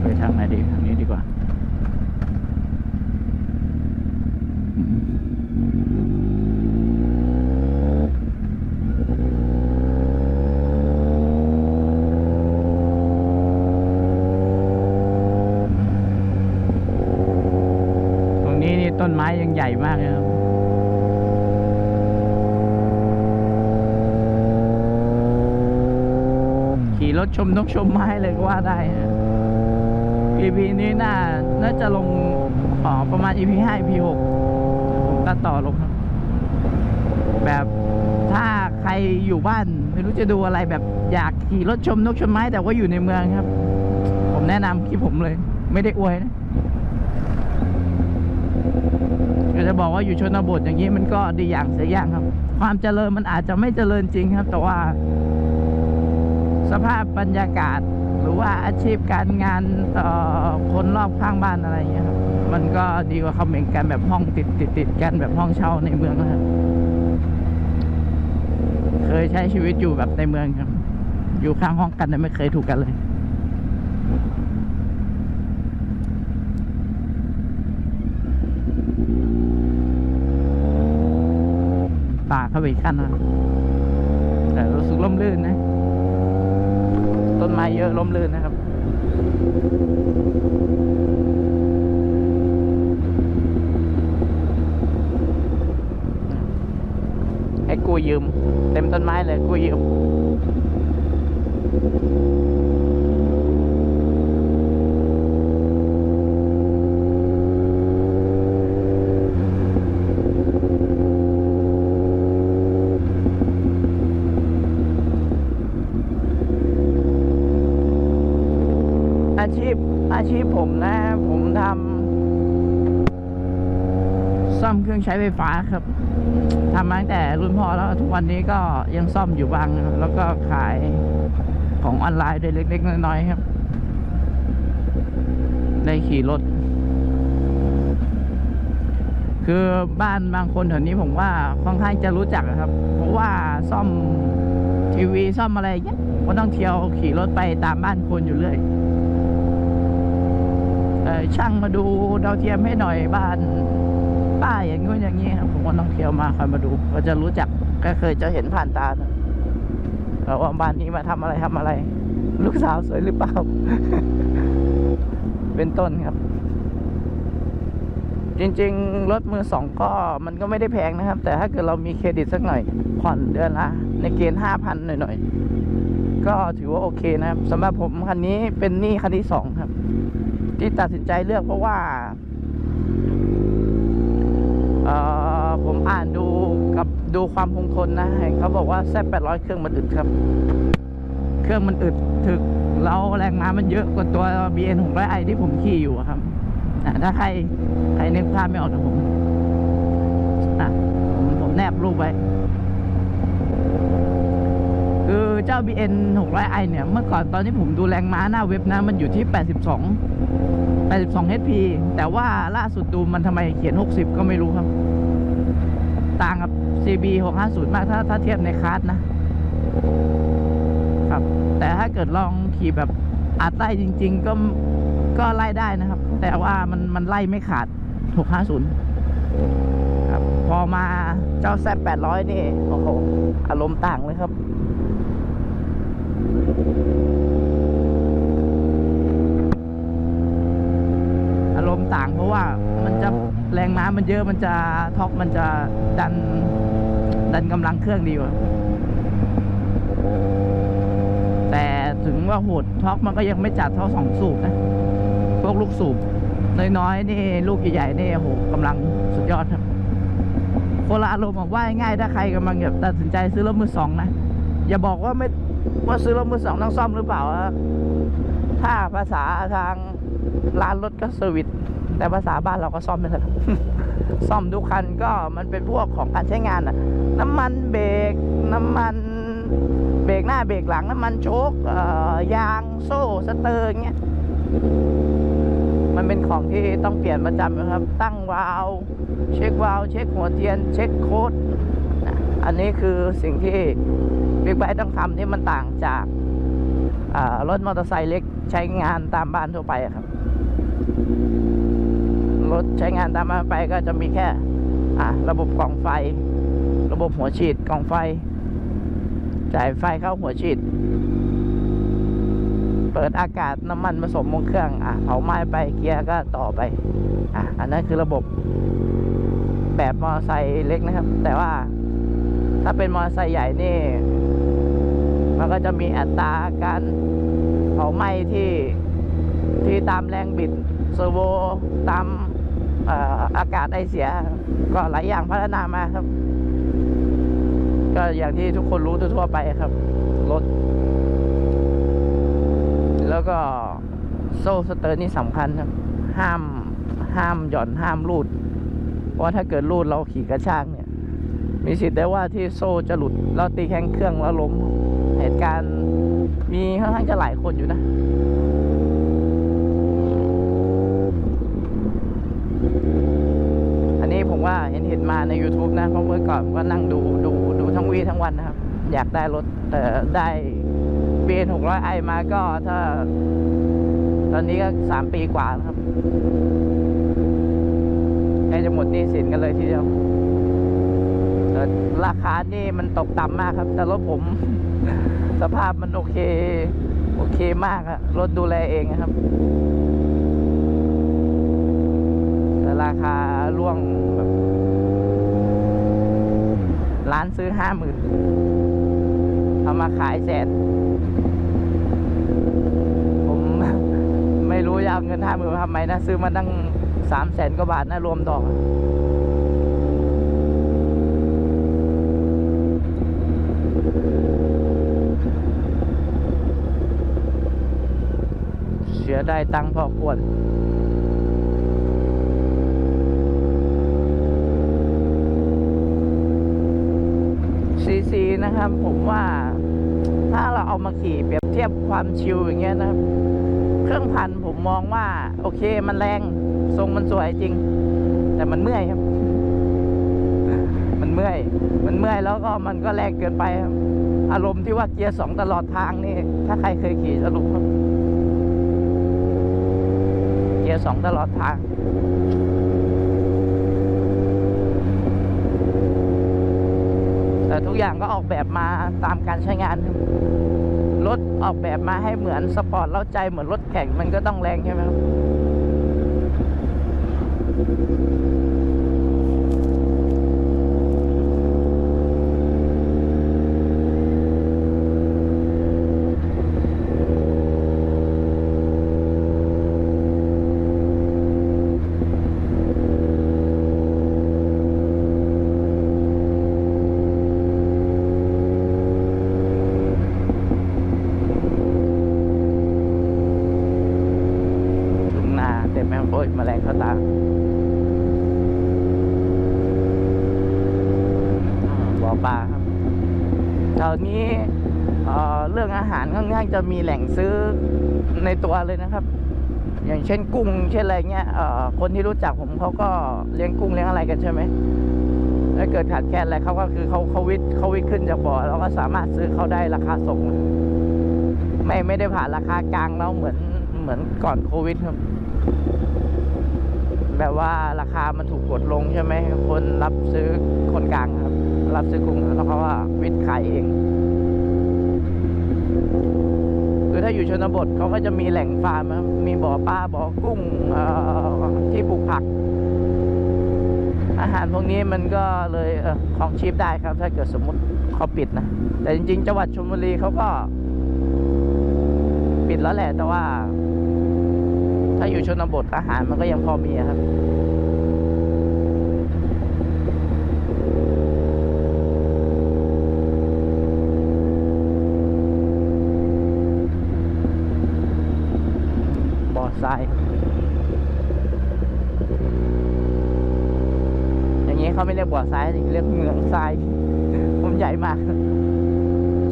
ไปทางไหนดีทางนี้ดีกว่า ตรงนี้นี่ต้นไม้ยังใหญ่มากเลยครับ ขี่ร ถชมนกชมไม้เลยก็ว่าได้ฮะ EP นี้น่า น่าจะลงอ๋อประมาณ EP 5 EP 6ผมตัดต่อลง แบบถ้าใครอยู่บ้าน ไม่รู้จะดูอะไรแบบอยากขี่รถชมนกชมไม้แต่ว่าอยู่ในเมืองครับ ผมแนะนำคลิปผมเลย ไม่ได้อวยนะก็จะบอกว่าอยู่ชนบทอย่างนี้มันก็ดีอย่างเสียอย่างครับ ความเจริญมันอาจจะไม่เจริญจริงครับ แต่ว่า สภาพบรรยากาศ หรือว่าอาชีพการงานเอ่อคนรอบข้างบ้านอะไรอย่างเงี้ยครับมันก็ดีกว่าเขาเหมือนกันแบบห้องติดติดติดกันแบบห้องเช่าในเมืองนะครับ เคยใช้ชีวิตอยู่แบบในเมืองครับ อยู่ข้างห้องกันแต่ไม่เคยถูกกันเลยป่าเข้าไปขั้นนะแต่รู้สึกร่มรื่นนะ ต้นไม้เยอะล้มลื่นนะครับให้กูยืม เต็มต้นไม้เลยกูยืม อาชีพ อาชีพผมนะ ผมทำซ่อมเครื่องใช้ไฟฟ้าครับทำมาตั้งแต่รุ่นพ่อแล้วทุกวันนี้ก็ยังซ่อมอยู่บ้างแล้วก็ขายของออนไลน์ด้วยเล็กๆน้อยๆครับ ได้ขี่รถ คือบ้านบางคนแถวนี้ผมว่าค่อนข้างจะรู้จักครับ เพราะว่าซ่อมทีวีซ่อมอะไรเงี้ยก็ต้องเที่ยวขี่รถไปตามบ้านคนอยู่เรื่อย ช่างมาดูดาวเทียมให้หน่อยบ้านป้าอย่างงู้นอย่างนี้ครับผมก็ต้องเที่ยวมาคอยมาดู ก็จะรู้จักก็เคยจะเห็นผ่านตาเอ่อว่าบ้านนี้มาทำอะไรทำอะไร ลูกสาวสวยหรือเปล่า เป็นต้นครับ จริง ๆ รถมือสองก็มันก็ไม่ได้แพงนะครับ แต่ถ้าเกิดเรามีเครดิตสักหน่อย ผ่อนเดือนละในเกณฑ์ห้าพันหน่อยๆก็ถือว่าโอเคนะครับสำหรับผมคันนี้เป็นหนี้คันที่สองครับ ที่ตัดสินใจเลือกเพราะว่าเอ่อผมอ่านดูกับดูความคงทนนะเขาบอกว่าแซแปดร้อยเครื่องมันอึดครับ เครื่องมันอึดถึกแล้วแรงม้ามันเยอะกว่าตัว BN 6 0 0 i ที่ผมขี่อยู่ครับอะถ้าใครใครนึกภาพไม่ออกนะผมอะผมผมแนบรูปไว้ คือเจ้า BN 600i เนี่ยเมื่อก่อนตอนที่ผมดูแรงม้าหน้าเว็บนะมันอยู่ที่ 82 82 HP แต่ว่าล่าสุดดูมันทำไมเขียน 60 ก็ไม่รู้ครับ ต่างกับ CB 650 มากถ้าถ้าเทียบในคลาสนะ ครับ แต่ถ้าเกิดลองขี่แบบอัดไล่จริง ๆ ก็ก็ไล่ได้นะครับ แต่ว่ามันมันไล่ไม่ขาด 650 ครับ พอมาเจ้าแซ800 นี่โอ้โหอารมณ์ต่างเลยครับ อารมณ์ต่างเพราะว่ามันจะแรงม้ามันเยอะมันจะท็อกมันจะดันดันกำลังเครื่องดีกว่าแต่ถึงว่าโหดท็อกมันก็ยังไม่จัดเท่าสองสูบนะ พวกลูกสูบน้อยๆนี่ลูกใหญ่ๆนี่โอ้โหกำลังสุดยอดครับคนละอารมณ์บอกว่าง่ายถ้าใครกำลังแบบตัดสินใจซื้อรถมือสองนะ อย่าบอกว่าไม่ ว่าซื้อรถมือสองต้องซ่อมหรือเปล่าถ้าภาษาทางร้านรถก็เซอร์วิสแต่ภาษาบ้านเราก็ซ่อมไม่ได้ซ่อมทุกคันก็มันเป็นพวกของการใช้งานอะน้ำมันเบรกน้ำมันเบรกหน้าเบรกหลังน้ำมันโชคยางโซ่สเตอร์เงี้ยมันเป็นของที่ต้องเปลี่ยนประจำนะครับ ตั้งวาล์วเช็ควาล์วเช็คหัวเทียน เช็คโค้ดอันนี้คือสิ่งที่ บิ๊กไบค์ต้องทำที่มันต่างจากรถมอเตอร์ไซค์เล็กใช้งานตามบ้านทั่วไปครับ รถใช้งานตามบ้านไปก็จะมีแค่ระบบกล่องไฟ ระบบหัวฉีดกล่องไฟ จ่ายไฟเข้าหัวฉีด เปิดอากาศน้ำมันผสมลงเครื่องอะเผาไหม้ไปเกียร์ก็ต่อไปอะอันนั้นคือระบบแบบมอเตอร์ไซค์เล็กนะครับ แต่ว่าถ้าเป็นมอเตอร์ไซค์ใหญ่นี่ มันก็จะมีอัตราการเผาไหม้ที่ที่ตามแรงบิดเซอร์โวตามอากาศไอเสีย ก็หลายอย่างพัฒนามาครับ ก็อย่างที่ทุกคนรู้ทั่วไปครับ รถ แล้วก็โซ่สเตอร์นี่สำคัญครับ ห้ามห้ามหย่อนห้ามรูด เพราะว่าถ้าเกิดรูดเราขี่กระชากเนี่ย มีสิทธิ์ได้ว่าที่โซ่จะหลุด เราตีแข้งเครื่องแล้วล้ม เหตุการณ์มีค่อนข้างจะหลายคนอยู่นะอันนี้ผมว่าเห็นเห็นมาใน YouTube นะเพราะเมื่อก่อนก็นั่งดูดูดูทั้งวีทั้งวันนะครับ อยากได้รถแต่ได้ b ีหกร้อยไอมาก็ถ้า ตอนนี้ก็สามปีกว่าครับใกล้จะหมดหนี้สินกันเลยทีเดียวแต่ราคานี่มันตกต่ำมากครับ แต่รถผม สภาพมันโอเค โอเคมากอะรถดูแลเองอะครับ แต่ราคาร่วงแบบร้านซื้อห้าหมื่นเอามาขายแสนผมไม่รู้จะเอาเงินห้าหมื่นทำไมนะ ซื้อมาตั้งสามแสนกว่าบาทนะ รวมดอกอะเสีย ได้ตังค์พอควรซีซีนะครับ ผมว่าถ้าเราเอามาขี่เปรียบเทียบความชิลอย่างเงี้ยนะครับ เครื่องพันผมมองว่า โอเคมันแรงทรงมันสวยจริง แต่มันเมื่อยครับ มันเมื่อย มันเมื่อยแล้วก็มันก็แรงเกินไปครับ อารมณ์ที่ว่าเกียร์สองตลอดทางนี่ ถ้าใครเคยขี่จะรู้ครับ ยร์สองตลอดทางแต่ทุกอย่างก็ออกแบบมาตามการใช้งานครับรถออกแบบมาให้เหมือนสปอร์ตเล้าใจเหมือนรถแข่งมันก็ต้องแรงใช่ไหมครับ ทุ่งนาเต็มไปหมด โอ้ยแมลงเข้าตาบ่อปลาครับแถวนี้เเรื่องอาหารค่อนข้างจะมีแหล่งซื้อในตัวเลยนะครับ อย่างเช่นกุ้ง เช่นอะไรเงี้ยคนที่รู้จักผมเขาก็เลี้ยงกุ้งเลี้ยงอะไรกันใช่ไหมถ้าเกิดขาดแคลนอะไรเขาก็คือเขาเขาวิทเขาวิทขึ้นจากบ่อเราก็สามารถซื้อเขาได้ราคาส่ง ไม่ไม่ได้ผ่านราคากลางแล้วเหมือนเหมือนก่อนโควิดครับ แบบว่าราคามันถูกกดลงใช่ไหมคนรับซื้อคนกลางครับ รับซื้อกุ้งแล้วเขาว่าวิทย์ขายเองคือถ้าอยู่ชนบทเขาก็จะมีแหล่งฟาร์มครับมีบ่อปลาบ่อกุ้งที่ปลูกผัก อาหารพวกนี้มันก็เลยเออของชีพได้ครับ ถ้าเกิดสมมติเขาปิดนะ แต่จริง ๆ จังหวัดชลบุรีเขาก็ ปิดแล้วแหละแต่ว่า ถ้าอยู่ชนบทอาหารมันก็ยังพอมีครับบ่อทรายอย่างนี้เขาไม่เรียกบ่อทรายเรียกเหมืองทรายผมใหญ่มาก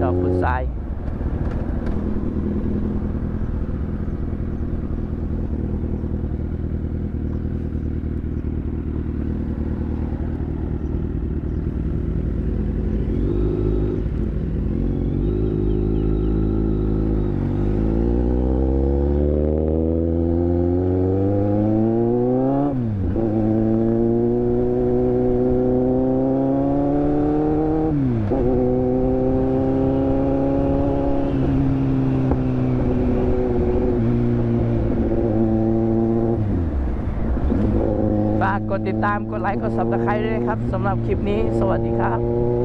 จอบขุดทราย ดติดตามกดไลค์กดซับสไครต์ด้วยครับสำหรับคลิปนี้ สวัสดีครับ